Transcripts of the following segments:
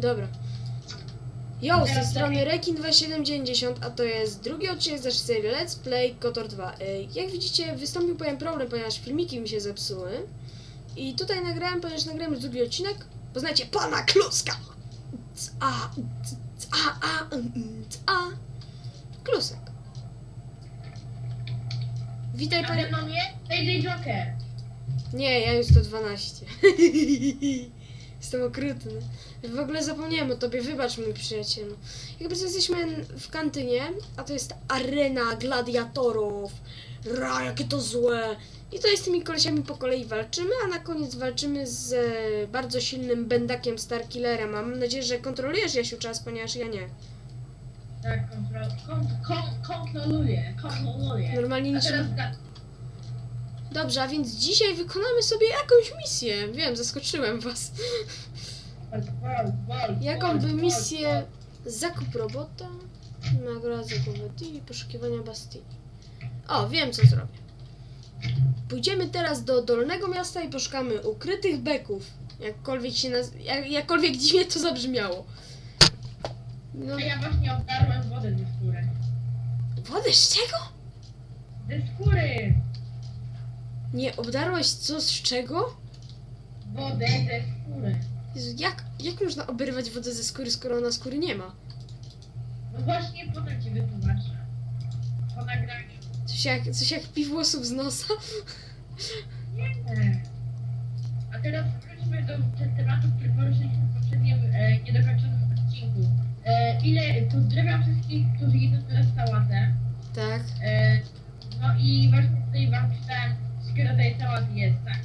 Dobra. Jo, z tej Teraz strony Rekin2790, a to jest drugi odcinek z naszej serii Let's Play KOTOR 2. Ej, Jak widzicie, wystąpił pewien problem, ponieważ filmiki mi się zepsuły. I tutaj nagrałem, ponieważ nagrałem już drugi odcinek. Poznajcie pana Kluska! A, a, a, a. Klusek. Witaj Ale panie... mam je? Joker. Nie, ja już 112. Jestem okrutny. W ogóle zapomniałem o tobie, wybacz mój przyjacielu. Jakby jesteśmy w kantynie, a to jest arena gladiatorów. Ra, jakie to złe. I to jest tymi kolesiami po kolei walczymy, a na koniec walczymy z e, bardzo silnym bendakiem Starkillerem. Mam nadzieję, że kontrolujesz Jasiu czas, ponieważ ja nie. Tak, kontrol, kon, kon, kontroluję, kontroluję. Normalnie niczym... teraz ga- Dobrze, a więc dzisiaj wykonamy sobie jakąś misję. Wiem, zaskoczyłem was. Jaką by misję zakup robota, nagroda zakup i poszukiwania Bastii. O, wiem co zrobię. Pójdziemy teraz do Dolnego Miasta i poszukamy ukrytych beków. Jakkolwiek się naz... jak, jakkolwiek dziwnie to zabrzmiało. No, A ja właśnie obdarłem wodę ze skóry. wodę z czego? Ze skóry! Nie, obdarłaś co z czego? Wodę ze skóry. Jezu, jak, jak można oberwać wodę ze skóry, skoro ona skóry nie ma? No właśnie, potem ci wytłumaczę. Po nagraniu. Coś jak, coś jak piw włosów z nosa? Nie. A teraz wróćmy do te- tematu, który poruszyliśmy w poprzednim e, niedokończonym odcinku. E, ile pozdrawiam wszystkich, którzy jedzą teraz sałatę. Tak. E, no i właśnie tutaj wam czytałem, tej sałaty jest tak.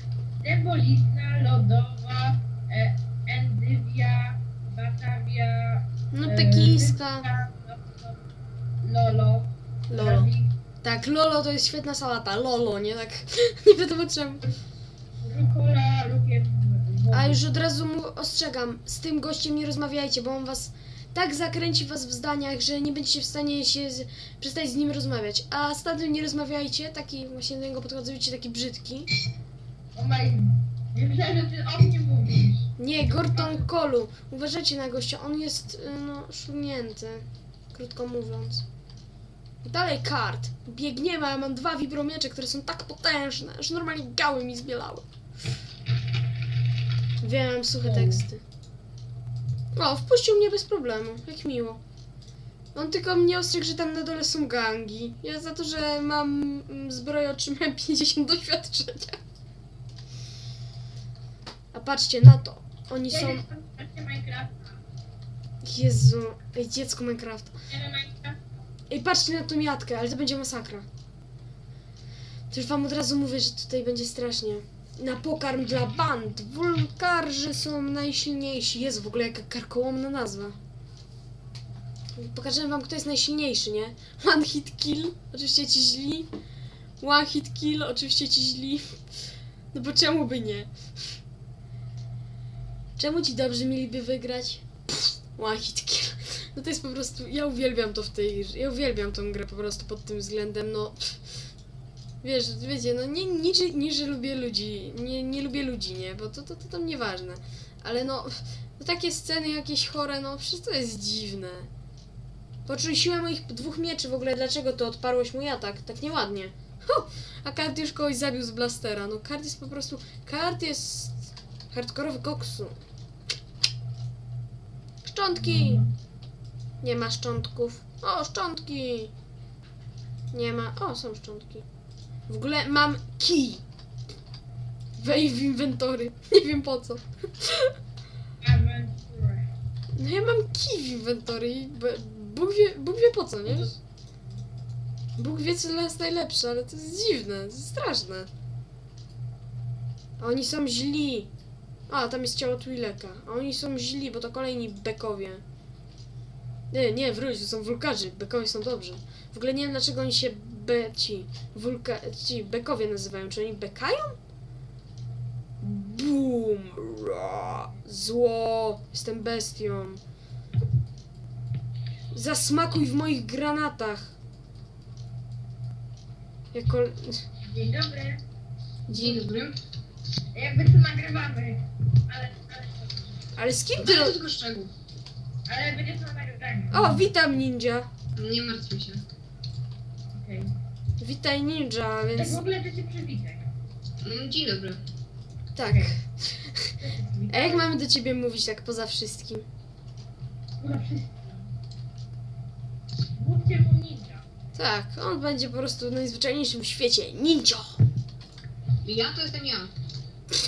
Dembolizna, lodowa, e, endywia, batawia, No e, pekińska. ryska, no, Lolo. Lolo. Tak, Lolo to jest świetna salata. Lolo, nie tak. Nie wiadomo czemu. Rukola, lukier, wody. A już od razu mu ostrzegam, z tym gościem nie rozmawiajcie, bo on was tak zakręci was w zdaniach, że nie będziecie w stanie się z, przestać z nim rozmawiać. A z nie rozmawiajcie, taki właśnie do niego podchodzujcie, taki brzydki. O my... Nie myślałem, że ty o mnie mówisz. Nie, Gorton Kolu. Uważajcie na gościa, on jest, y, no, szurnięty. Krótko mówiąc. Dalej kart. Biegniemy, a ja mam dwa wibromiecze, które są tak potężne, że normalnie gały mi zbielały. Wiem, suche teksty. O, wpuścił mnie bez problemu. Jak miło. On tylko mnie ostrzegł, że tam na dole są gangi. Ja za to, że mam mm, zbroję otrzymałem 50 doświadczenia. A patrzcie na to. Oni są... Jezu, ej, dziecko Minecrafta. Nie Minecraft. Ej, patrzcie na tą jatkę, ale to będzie masakra. To już wam od razu mówię, że tutaj będzie strasznie. Na pokarm dla band. Wulkarzy są najsilniejsi. Jest w ogóle jaka karkołomna nazwa. Pokażę wam, kto jest najsilniejszy, nie? One hit kill, oczywiście ci źli. One hit kill, oczywiście ci źli. No bo czemu by nie? Czemu ci dobrzy mieliby wygrać? Pff, one hit kill. No to jest po prostu, ja uwielbiam to w tej, ja uwielbiam tą grę po prostu pod tym względem, no pff. Wiesz, wiecie, no nie, nie, że- nie, że lubię ludzi, nie, nie lubię ludzi, nie, bo to, to, to tam nieważne, ale no, no takie sceny jakieś chore, no to jest dziwne. Poczuj siłę moich dwóch mieczy w ogóle, dlaczego to odparłeś mój atak, tak nieładnie. Ho! A Kart już kogoś zabił z blastera, no Kart jest po prostu, Kart jest hardkorowy koksu. Szczątki! Nie ma szczątków. O, szczątki! Nie ma. O, są szczątki. W ogóle mam kij. Wej w inwentory. Nie wiem po co. No ja mam kij w inwentory Bóg wie, Bóg wie po co, nie? Bóg wie co dla nas najlepsze, ale to jest dziwne, to jest straszne. A Oni są źli. A, tam jest ciało Twileka. A oni są źli, bo to kolejni bekowie. Nie, nie, wróć, to są wulkarzy. Bekowie są dobrzy. W ogóle nie wiem, dlaczego oni się be... ci... Wulka... ci bekowie nazywają. Czy oni bekają? Boom! Ra. Zło! Jestem bestią. Zasmakuj w moich granatach. Jako... Dzień dobry. Dzień dobry. Jakby tu nagrywamy. Ale, ale Ale z kim ty... Tylko szczegół. Ale będzie to na nagraniu. O, witam ninja. Nie martwmy się. Okej. Witaj ninja, Tak więc w ogóle to się przywitaj. Mm, Dzień dobry. tak. A jak mamy do ciebie mówić tak poza wszystkim? Chyba wszyscy. Mówcie mu ninja. Tak, on będzie po prostu w najzwyczajniejszym świecie ninja. Ja to jestem ja.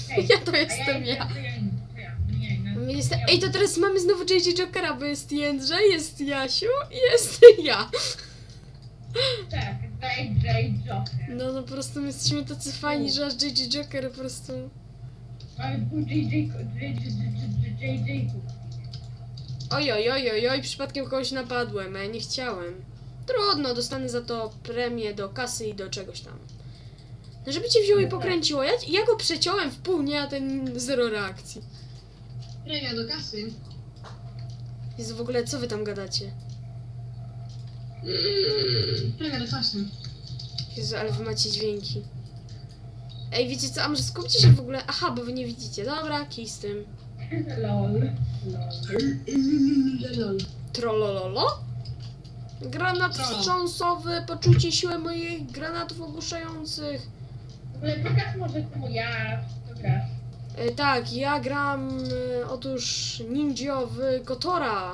Hej, Ja to a jestem ja. To ja, to ja. Nie, no. My jest... Ej, to teraz mamy znowu JJ Jokera, bo jest Jędrzej, jest Jasiu i jest ja. Tak, JJ Joker. No, no po prostu my jesteśmy tacy fajni, że aż JJ Joker po prostu... Mamy pół JJ... JJ... Oj, oj, oj, oj, oj, przypadkiem kogoś napadłem, a ja nie chciałem. Trudno, dostanę za to premię do kasy i do czegoś tam. No żeby cię wzięło i pokręciło, ja, ja go przeciąłem w pół, nie, a ten zero reakcji. Premia do kasy. Jezu, w ogóle co wy tam gadacie? Mm, Premia do kasy. Jezu, ale wy macie dźwięki. Ej, wiecie co, a może skupcie się w ogóle... Aha, bo wy nie widzicie. Dobra, kij z tym. LOL. LOL. Lol. Trollololo? Granat Trollo. wstrząsowy, poczucie siły moich granatów ogłuszających. W ogóle pokaż może komu ja... To grasz. E, tak, ja gram e, otóż ninja w Kotora.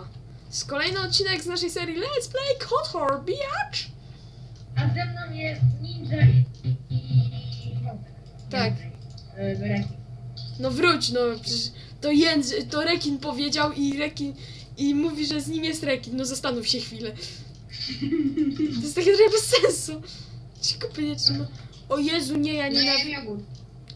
Z kolejny odcinek z naszej serii Let's Play Kotor, biatch! A ze mną jest ninja i... Tak. Yy, Rekin. No wróć, no przecież to Jędz, to Rekin powiedział i Rekin i mówi, że z nim jest Rekin. No zastanów się chwilę. To jest takie trochę bez sensu. Cicho powiedzieć, no. O Jezu, nie, ja No ja nienawidzę. jem jogurt.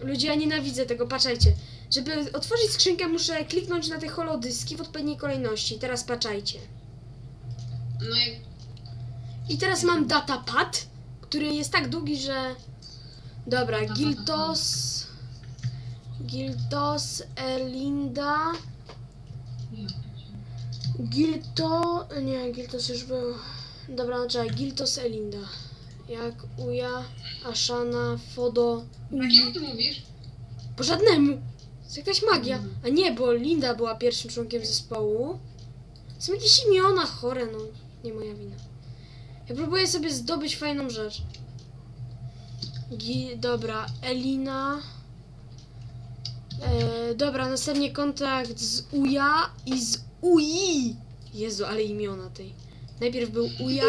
Ludzie, ja nienawidzę tego, patrzajcie. Żeby otworzyć skrzynkę, muszę kliknąć na te holodyski w odpowiedniej kolejności. Teraz patrzajcie. No jak... I teraz mam datapad, który jest tak długi, że... Dobra, Giltos... Giltos, Elinda... Gilto... Nie, Giltos już był... Dobra, no czekaj, Giltos, Elinda. Jak Uja, Ashana, Fodo, Uji... ty mówisz? Po żadnemu! Jest jakaś magia. A nie, bo Linda była pierwszym członkiem zespołu. Są jakieś imiona chore, no. Nie moja wina. Ja próbuję sobie zdobyć fajną rzecz. Gi dobra, Elina. E, dobra, następnie kontakt z Uja i z Ui. Jezu, ale imiona tej. Najpierw był Uja.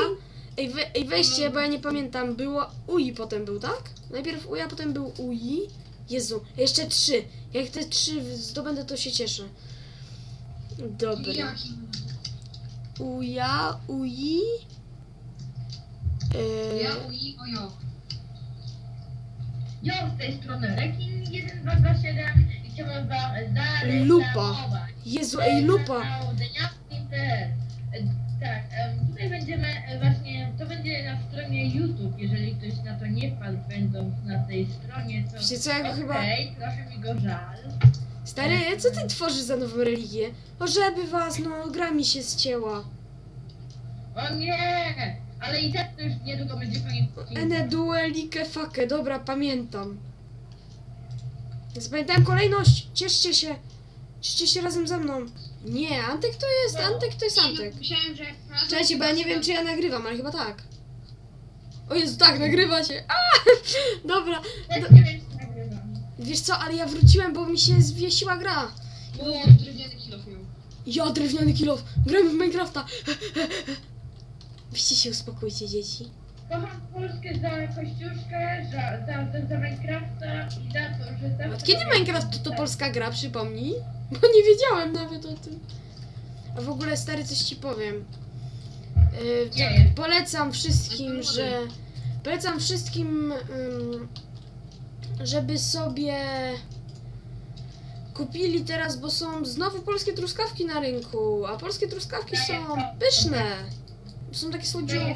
Ej, we, ej weźcie, bo ja nie pamiętam. Było Ui potem był, tak? Najpierw Uja, potem był Ui. Jezu, jeszcze trzy. Jak te trzy zdobędę, to się cieszę. Dobra. Uja, Ui. E, Ja, ui, ojo. Jo, z tej strony Rekin 1227 i chciałbym wam zareklamować. Lupa. Jezu, ej, lupa. kanał. Wiecie co, ja go chyba... okej, trochę mi go żal. Stary, co ty tworzysz za nową religię? O, żeby was, no, gra mi się ścięła. O nie! Ale i tak to już niedługo będzie koniec. Ene duelike fake, dobra, pamiętam. Zapamiętałem kolejność, cieszcie się. Cieszcie się razem ze mną. Nie, Antek to jest, Antek to jest Antek. Myślałem, że... Czekajcie, bo ja nie wiem, czy ja nagrywam, ale chyba tak. O Jezu, tak, nagrywa się. A! Dobra, Też nie wiem, czy nagrywam. Wiesz co, ale ja wróciłem, bo mi się zwiesiła gra. O, drewniany kilof miał. Ja, drewniany kilof, gramy w Minecrafta. Weźcie się uspokójcie, dzieci. Kocham Polskę za Kościuszkę, za, za, za, za Minecrafta i za to, że zawsze... Od kiedy Minecraft to, to polska gra, przypomnij? Bo nie wiedziałem nawet o tym. A w ogóle, stary, coś ci powiem. Yy, tak, polecam wszystkim, że... Polecam wszystkim, ym, żeby sobie kupili teraz, bo są znowu polskie truskawki na rynku, a polskie truskawki są pyszne. Są takie słodziuchy.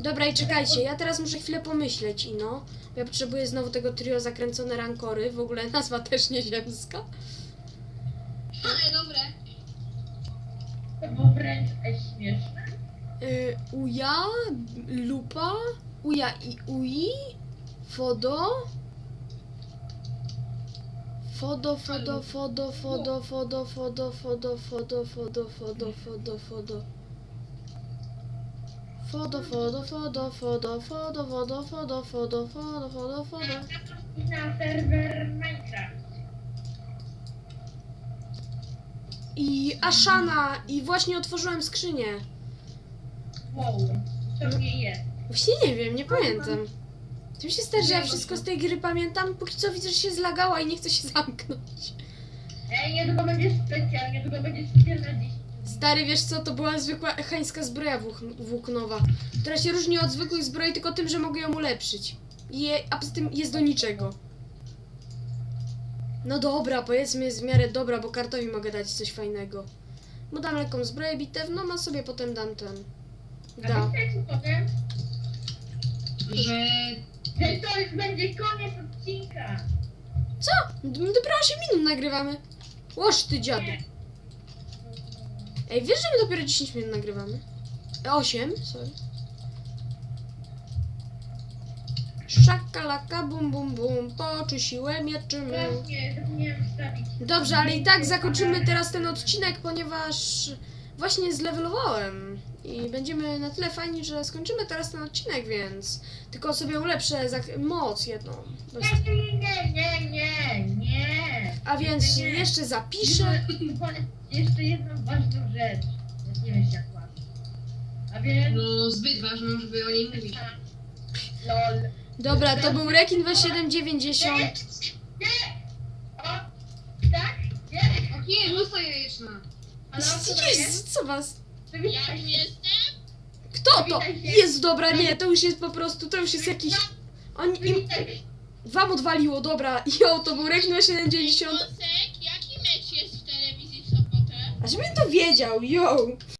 Dobra i czekajcie, ja teraz muszę chwilę pomyśleć, Ino. Bo ja potrzebuję znowu tego trio zakręcone rankory, w ogóle nazwa też nieziemska. Ale dobre. To było wręcz śmieszne. Y, uja, lupa, uja i ui, fodo, Fodo, fodo, fodo, fodo, fodo, fodo, fodo, fodo, fodo, fodo, fodo, fodo. Fodo, fodo, fodo, fodo, fodo, fodo, fodo, fodo, fodo, fodo, fodo. Na serwer Minecraft. I Ashana, i właśnie otworzyłem skrzynię. Wow, co mnie jest? Właśnie nie wiem, nie pamiętam. Mi się zdarzy, że ja wszystko z tej gry pamiętam? Póki co widzę, że się zlagała i nie chce się zamknąć. Ej, niedługo będzie specjal, niedługo będzie specjal na 10. Stary, wiesz co, to była zwykła echańska zbroja włóknowa, która się różni od zwykłej zbroi tylko tym, że mogę ją ulepszyć. I je, a poza tym jest do niczego. No dobra, powiedzmy jest w miarę dobra, bo kartowi mogę dać coś fajnego. Mu dam lekką zbroję bitewną, a sobie potem dam ten. A Da. wiecie co powiem? Że Że to już będzie koniec odcinka. Co? Dopiero 8 minut nagrywamy. Łoż ty dziadu. Ej, wiesz, że my dopiero 10 minut nagrywamy? 8, sorry. Szakalaka, bum bum bum, poczuj siłę mieczymy. Właśnie, zapomniałem wstawić. Dobrze, ale i tak zakończymy teraz ten odcinek, ponieważ właśnie zlewelowałem. I będziemy na tyle fajni, że skończymy teraz ten odcinek, więc tylko sobie ulepszę moc jedną. Bez... Nie, nie, nie, nie, nie, nie. A więc Nie. jeszcze zapiszę. Jeszcze- jedną ważną rzecz. Ja nie wiem jak ważną. A więc... no zbyt ważną, żeby o niej mówić. LOL. Dobra, to był Rekin 2790. Nie! O! Tak? Nie! O nie, musa jajeczna. Co to jest? Jezu, co was? Przywitaj się. Kto to? Jest dobra, nie, to już jest po prostu, to już jest jakiś... On, im, się. wam odwaliło, dobra. Jo, to był Rekin 2790. Kosek, jaki mecz jest w telewizji w sobotę? A żebym to wiedział, yo.